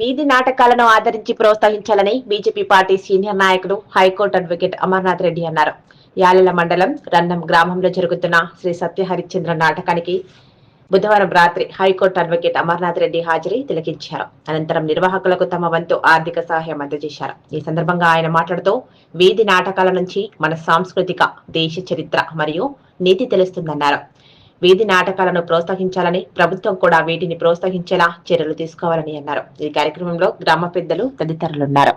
వీధి నాటకాలను ఆదరించి ప్రోత్సహించాలని బీజేపీ పార్టీ సీనియర్ నాయకుడు high court advocate Amarnath Reddy అన్నారు. యాలెల మండలం రన్నం గ్రామంలో జరుగుతున్న శ్రీ సత్యహరిశ్చంద్ర నాటకానికి బుధవారం రాత్రి హైకోర్టు అడ్వకేట్ అమర్నాథ్ రెడ్డి హాజరై తిలకించారు. అనంతరం నిర్వాహకులకు తమ వంతు ఆర్థిక సహాయం అందజేశారు. ఈ సందర్భంగా ఆయన మాట్లాడుతూ వీధి నాటకాల నుంచి మన సాంస్కృతిక దేశ చరిత్ర మరియు నీతి తెలుస్తుందన్నారు. వీధి నాటకాలను ప్రోత్సహించాలని ప్రభుత్వం కూడా వీటిని ప్రోత్సహించేలా చర్యలు తీసుకోవాలని అన్నారు. ఈ కార్యక్రమంలో గ్రామ పెద్దలు తదితరులున్నారు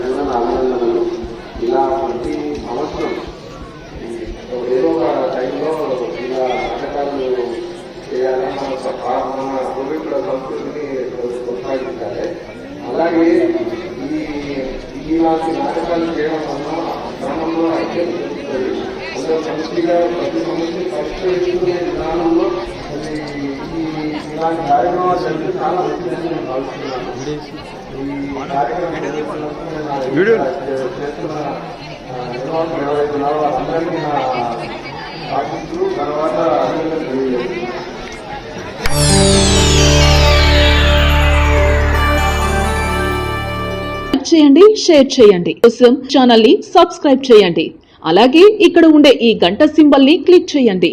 కళాకారులందరికీ కూడా నా అభినందనలు ఇలా ప్రతి ఏదో ఒక టైంలో ఇలా నాటకాలు చేయాలని మన పూర్వీకుల సంస్కృతిని కొనసాగించాలి. అలాగే ఈ ఇలాంటి నాటకాలు చేయడం వల్ల గ్రామంలో ఐక్యం అందరూ సమిష్టిగా ప్రతి సమస్య ఇలాంటి కార్యక్రమాలు జరిగితే చాలా మంచిదని నేను భావిస్తున్నాను. ఈ కార్యక్రమం. చేస్తున్న వాళ్ళందరికీ నా ఆశిస్తూ తర్వాత తెలియజేస్తున్నాను చేయండి షేర్ చేయండి. కోసం ఛానల్ని సబ్స్క్రైబ్ చేయండి. అలాగే ఇక్కడ ఉండే ఈ గంట సింబల్ని క్లిక్ చేయండి.